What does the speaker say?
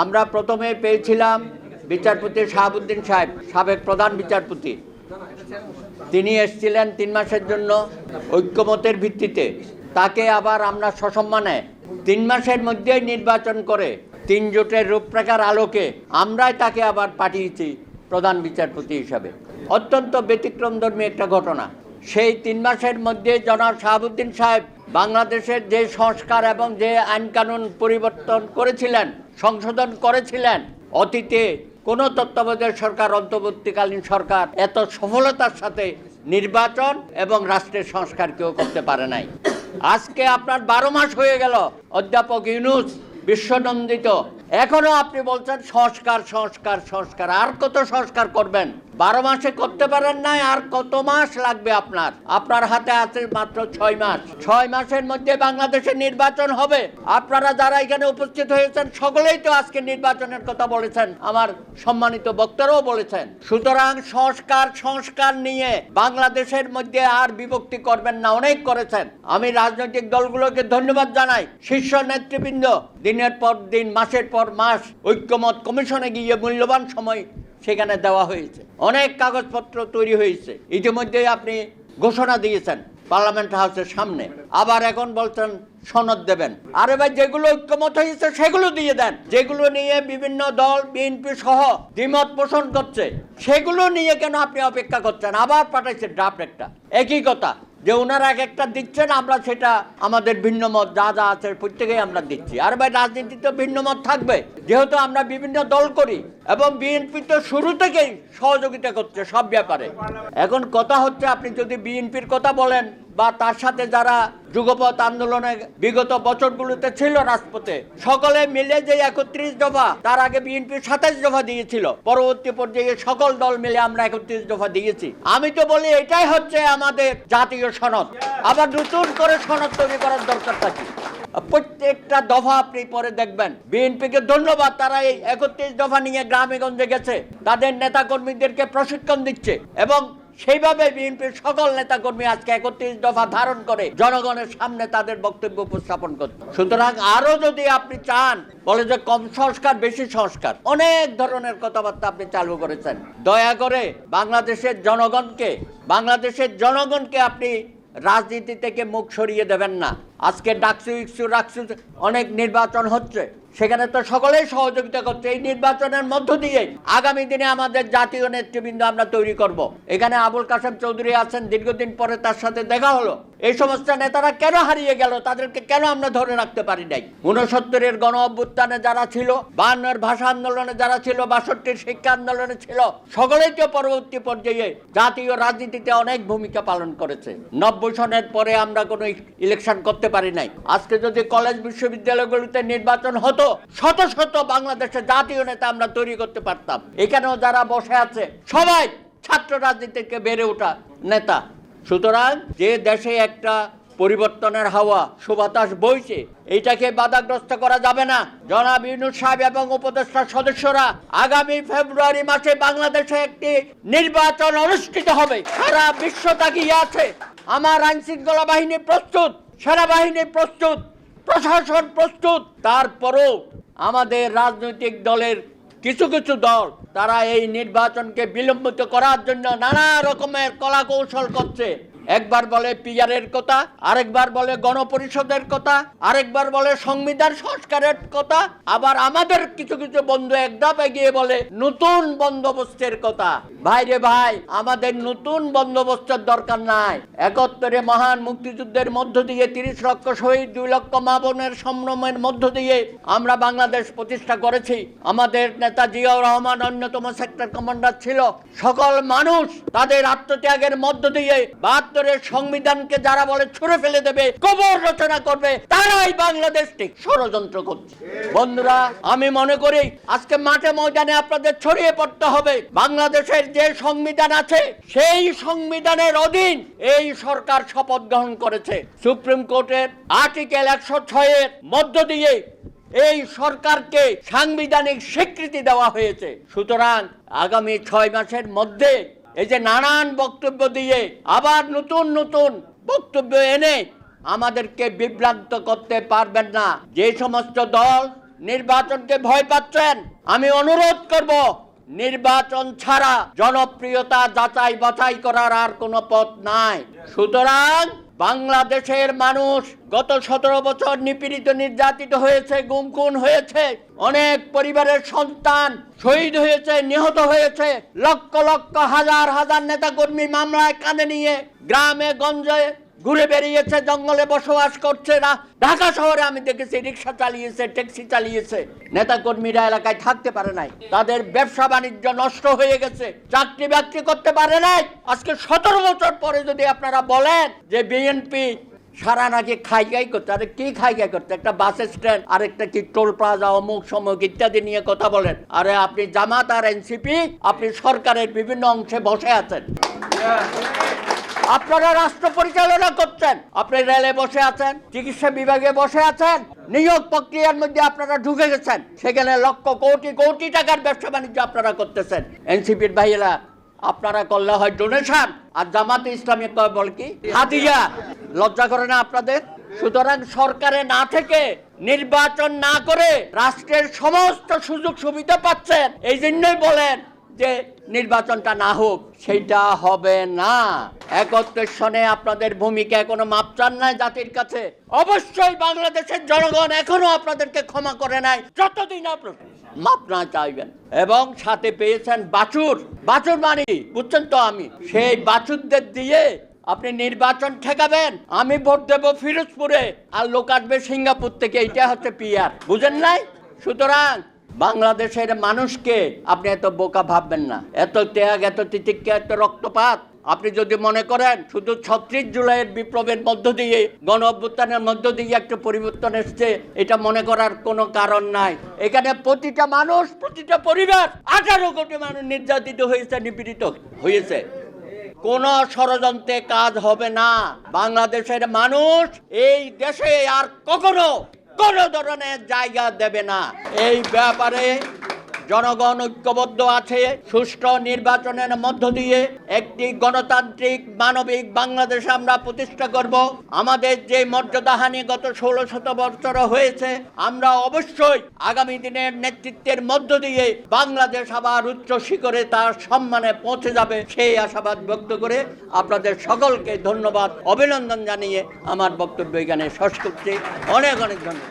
আমরা প্রথমে পেয়েছিলাম বিচারপতি শাহাবুদ্দিন সাহেব, সাবেক প্রধান বিচারপতি। তিনি এসেছিলেন তিন মাসের জন্য ঐক্যমতের ভিত্তিতে। তাকে আবার আমরা সসম্মানে তিন মাসের মধ্যেই নির্বাচন করে তিন জোটের রূপরেখার আলোকে আমরাই তাকে আবার পাঠিয়েছি প্রধান বিচারপতি হিসাবে। অত্যন্ত ব্যতিক্রমধর্মী একটা ঘটনা। সেই তিন মাসের মধ্যে জনাব শাহাবুদ্দিন সাহেব বাংলাদেশের যে সংস্কার এবং যে আইন কানুন পরিবর্তন করেছিলেন সংশোধন করেছিলেন। অতীতে কোনো তত্ত্বাবধায়ক সরকার, অন্তর্বর্তীকালীন সরকার এত সফলতার সাথে নির্বাচন এবং রাষ্ট্রের সংস্কার কেউ করতে পারে নাই। আজকে আপনার বারো মাস হয়ে গেল, অধ্যাপক ইউনুস বিশ্বনন্দিত। এখনও আপনি বলছেন সংস্কার সংস্কার সংস্কার। আর কত সংস্কার করবেন? বারো মাসে করতে পারেন নাই, আর কত মাস লাগবে আপনার? আপনার হাতে আছে মাত্র ছয় মাস। ছয় মাসের মধ্যে বাংলাদেশে নির্বাচন হবে। আপনারা যারা এখানে উপস্থিত হয়েছেন, সকলেই তো আজকে নির্বাচনের কথা বলেছেন। আমার সম্মানিত বক্তারাও বলেছেন। সুতরাং সংস্কার সংস্কার নিয়ে বাংলাদেশের মধ্যে আর বিভক্তি করবেন না, অনেক করেছেন। আমি রাজনৈতিক দলগুলোকে ধন্যবাদ জানাই। শীর্ষ নেতৃবৃন্দ দিনের পর দিন, মাসের পর মাস ঐক্যমত কমিশনে গিয়ে মূল্যবান সময় সেখানে দেওয়া হয়েছে। অনেক কাগজপত্র তৈরি হয়েছে। ইতিমধ্যে আপনি ঘোষণা দিয়েছেন পার্লামেন্ট হাউসের সামনে। আবার এখন বলছেন সনদ দেবেন। আরে ভাই, যেগুলো ঐক্যমত হয়েছে, সেগুলো দিয়ে দেন। যেগুলো নিয়ে বিভিন্ন দল, বিএনপি সহ দ্বিমত পোষণ করছে, সেগুলো নিয়ে কেন আপনি অপেক্ষা করছেন? আবার পাঠাইছেন ড্রাফট একটা। একই কথা যে ওনারা এক একটা দিচ্ছেন, আমরা সেটা আমাদের ভিন্ন মত যা যা আছে প্রত্যেকেই আমরা দিচ্ছি। আর ভাই, রাজনীতিতে ভিন্ন মত থাকবে। যেহেতু আমরা বিভিন্ন দল করি এবং বিএনপি তো শুরু থেকেই সহযোগিতা করছে সব ব্যাপারে। এখন কথা হচ্ছে, আপনি যদি বিএনপির কথা বলেন বা তার সাথে যারা যুগপথ আন্দোলনে বিগত বছরগুলোতে ছিল রাজপথে, সকলে মিলে যে একত্রিশ দফা, তার আগে বিএনপি সাতাশ দফা দিয়েছিল, পরবর্তী পর্যায়ে সকল দল মিলে আমরা একত্রিশ দফা দিয়েছি। আমি তো বলি এটাই হচ্ছে আমাদের জাতীয় সনদ। আবার নতুন করে সনদ তৈরি করার দরকার থাকে প্রত্যেকটা দফা আপনি পরে দেখবেন। বিএনপিকে ধন্যবাদ, তারা এই একত্রিশ দফা নিয়ে গ্রামে গঞ্জে গেছে। তাদের নেতা কর্মীদেরকে প্রশিক্ষণ দিচ্ছে এবং সেইভাবে বিএনপির সকল নেতাকর্মী আজকে একত্রিশ দফা ধারণ করে জনগণের সামনে তাদের বক্তব্য উপস্থাপন করতে সুতরাং আরও যদি আপনি চান, বলে যে কম সংস্কার, বেশি সংস্কার, অনেক ধরনের কথাবার্তা আপনি চালু করেছেন। দয়া করে বাংলাদেশের জনগণকে বাংলাদেশের জনগণকে আপনি রাজনীতি থেকে মুখ সরিয়ে দেবেন না। আজকে ডাকসু, ইকসু, রাকসু অনেক নির্বাচন হচ্ছে। সেখানে তো সকলেই সহযোগিতা করছে। এই নির্বাচনের মধ্য দিয়ে আগামী দিনে আমাদের জাতীয় নেতৃবৃন্দ আমরা তৈরি করব। এখানে আবুল কাসেম চৌধুরী আছেন, দীর্ঘদিন পরে তার সাথে দেখা হলো। এই সমস্ত নেতারা কেন হারিয়ে গেল? তাদেরকে কেন আমরা ধরে রাখতে পারি নাই? উনসত্তরের গণ অভ্যুত্থানে যারা ছিল বায়ান্নর ভাষা আন্দোলনে যারা ছিল, বাষট্টির শিক্ষা আন্দোলনে ছিল, সকলেই তো পরবর্তী পর্যায়ে জাতীয় রাজনীতিতে অনেক ভূমিকা পালন করেছে। নব্বই সনের পরে আমরা কোনো ইলেকশন করতে পারি নাই। আজকে যদি কলেজ বিশ্ববিদ্যালয়গুলিতে নির্বাচন হতো, শত শত বাংলাদেশের জাতীয় নেতা আমরা তৈরি করতে পারতাম। এখানেও যারা বসে আছে, সবাই ছাত্র রাজনীতি থেকে বেড়ে ওঠা নেতা। সুতরাং যে দেশে একটা পরিবর্তনের হাওয়া, সুবাতাস বইছে, এইটাকে বাধাগ্রস্ত করা যাবে না। জনাব ইউনুস সাহেব এবং উপদেষ্টা সদস্যরা আগামী ফেব্রুয়ারি মাসে বাংলাদেশে একটি নির্বাচন অনুষ্ঠিত হবে। সারা বিশ্ব তাকিয়ে আছে। আমার আইন শৃঙ্খলা বাহিনী প্রস্তুত। সেনাবাহিনী প্রস্তুত, প্রশাসন প্রস্তুত। তারপরও আমাদের রাজনৈতিক দলের কিছু কিছু দল, তারা এই নির্বাচনকে বিলম্বিত করার জন্য নানা রকমের কলাকৌশল করছে। একবার বলে পিয়ারের কথা, আরেকবার বলে গণপরিষদের কথা, আরেকবার বলে সংবিধান সংস্কারের কথা, আবার আমাদের কিছু কিছু বন্ধু একদম এগিয়ে বলে নতুন বন্দোবস্তের কথা। ভাই রে ভাই, আমাদের নতুন বন্দোবস্তের দরকার নাই। একাত্তরে মহান মুক্তিযুদ্ধের মধ্য দিয়ে তিরিশ লক্ষ শহীদ, দুই লক্ষ মা বোনের সম্ভ্রমের মধ্য দিয়ে আমরা বাংলাদেশ প্রতিষ্ঠা করেছি। আমাদের নেতা জিয়াউর রহমান অন্যতম সেক্টর কমান্ডার ছিল। সকল মানুষ তাদের আত্মত্যাগের মধ্য দিয়ে বাহাত্তরের সংবিধানকে যারা বলে ছুড়ে ফেলে দেবে কবর রচনা করবে, তারাই বাংলাদেশ ঠিক ষড়যন্ত্র করছে। বন্ধুরা, আমি মনে করি আজকে মাঠে ময়দানে আপনাদের ছড়িয়ে পড়তে হবে। বাংলাদেশের যে সংবিধান আছে, সেই সংবিধানের অধীন এই সরকার শপথ গ্রহণ করেছে। সুপ্রিম কোর্টের আর্টিকেল একশো ছয়ের মধ্য দিয়ে এই সরকারকে সাংবিধানিক স্বীকৃতি দেওয়া হয়েছে। সুতরাং আগামী ছয় মাসের মধ্যে এই যে নানান বক্তব্য দিয়ে আবার নতুন নতুন বক্তব্য এনে আমাদেরকে বিভ্রান্ত করতে পারবেন না। যে সমস্ত দল নির্বাচনকে ভয় পাচ্ছেন, আমি অনুরোধ করব, নির্বাচন ছাড়া জনপ্রিয়তা যাচাই বাছাই করার আর কোনো পথ নাই। সুতরাং বাংলাদেশের মানুষ গত সতেরো বছর নিপীড়িত, নির্যাতিত হয়েছে গুমখুন হয়েছে। অনেক পরিবারের সন্তান শহীদ হয়েছে, নিহত হয়েছে। লক্ষ লক্ষ হাজার হাজার নেতাকর্মী মামলায় কাঁধে নিয়ে গ্রামে, গঞ্জে ঘুরে বেরিয়েছে, জঙ্গলে বসবাস করছে না ঢাকা শহরে আমি দেখেছি, রিক্সা চালিয়েছে, ট্যাক্সি চালিয়েছে। নেতা কর্মীরা এলাকায় থাকতে পারে নাই। তাদের ব্যবসা বাণিজ্য নষ্ট হয়ে গেছে। চাকরি বাকরি করতে পারে নাই। আজকে সতেরো বছর পরে যদি আপনারা বলেন যে বিএনপি সারা নাকি খাই খাই করতে, আরে কি খাই খাই করতে? একটা বাস স্ট্যান্ড, আরেকটা কি টোল প্লাজা, অমুক সমুক ইত্যাদি নিয়ে কথা বলেন। আরে আপনি জামাত আর এনসিপি, আপনি সরকারের বিভিন্ন অংশে বসে আছেন। আপনারা রাষ্ট্র পরিচালনা করছেন। আপনি রেলে বসে আছেন, চিকিৎসা বিভাগে বসে আছেন, নিয়োগ প্রক্রিয়ার মধ্যে আপনারা ঢুকে গেছেন। সেখানে লক্ষ কোটি কোটি টাকার ব্যবসা বাণিজ্য আপনারা করতেছেন। এনসিপির ভাইয়েরা, আপনারা করলে হয় ডোনেশন আর জামাতে ইসলামী বল কি? হাদিয়া। লজ্জা করে না আপনাদের? সুতরাং সরকারে না থেকে নির্বাচন না করে রাষ্ট্রের সমস্ত সুযোগ সুবিধা পাচ্ছেন। এই জন্যই বলেন যে নির্বাচনটা না হোক সেইটা হবে না। একত্রের সনে আপনাদের ভূমিকা এখনও মাপ চান নাই জাতির কাছে? অবশ্যই বাংলাদেশের জনগণ এখনও আপনাদেরকে ক্ষমা করে নাই, যতদিন আপনার মাপ না চাইবেন। এবং সাথে পেয়েছেন বাছুর। বাছুর মানি বুঝছেন তো আমি। সেই বাছুরদের দিয়ে আপনি নির্বাচন ঠেকাবেন। আমি ভোট দেবো ফিরোজপুরে, আর লোক আসবে সিঙ্গাপুর থেকে। এইটা হচ্ছে পিয়ার বুঝেন নাই? সুতরাং বাংলাদেশের মানুষকে আপনি এত বোকা ভাববেন না। এত ত্যাগ, এত তিতিক্ষা, এত রক্তপাত। আপনি যদি মনে করেন, শুধু ছত্রিশ জুলাইয়ের বিপ্লবের মধ্য দিয়ে, গণ অভ্যুত্থানের মধ্য দিয়ে একটা পরিবর্তন এসছে, এটা মনে করার কোনো কারণ নাই। এখানে প্রতিটা মানুষ, প্রতিটা পরিবার, আঠারো কোটি মানুষ নির্যাতিত হয়েছে, নিপীড়িত হয়েছে। কোন ষড়যন্ত্রে কাজ হবে না। বাংলাদেশের মানুষ এই দেশে আর কখনো কোন ধরনের জায়গা দেবে না। এই ব্যাপারে জনগণ ঐক্যবদ্ধ আছে, সুষ্ঠু নির্বাচনের মধ্য দিয়ে একটি গণতান্ত্রিক মানবিক বাংলাদেশ আমরা প্রতিষ্ঠা করব। আমাদের যে মর্যাদাহানি গত ষোলো শত বছর হয়েছে, আমরা অবশ্যই আগামী দিনের নেতৃত্বের মধ্য দিয়ে বাংলাদেশ আবার উচ্চ শিখরে তার সম্মানে পৌঁছে যাবে সেই আশাবাদ ব্যক্ত করে আপনাদের সকলকে ধন্যবাদ, অভিনন্দন জানিয়ে আমার বক্তব্য এখানে শেষ করছি। অনেক অনেক ধন্যবাদ।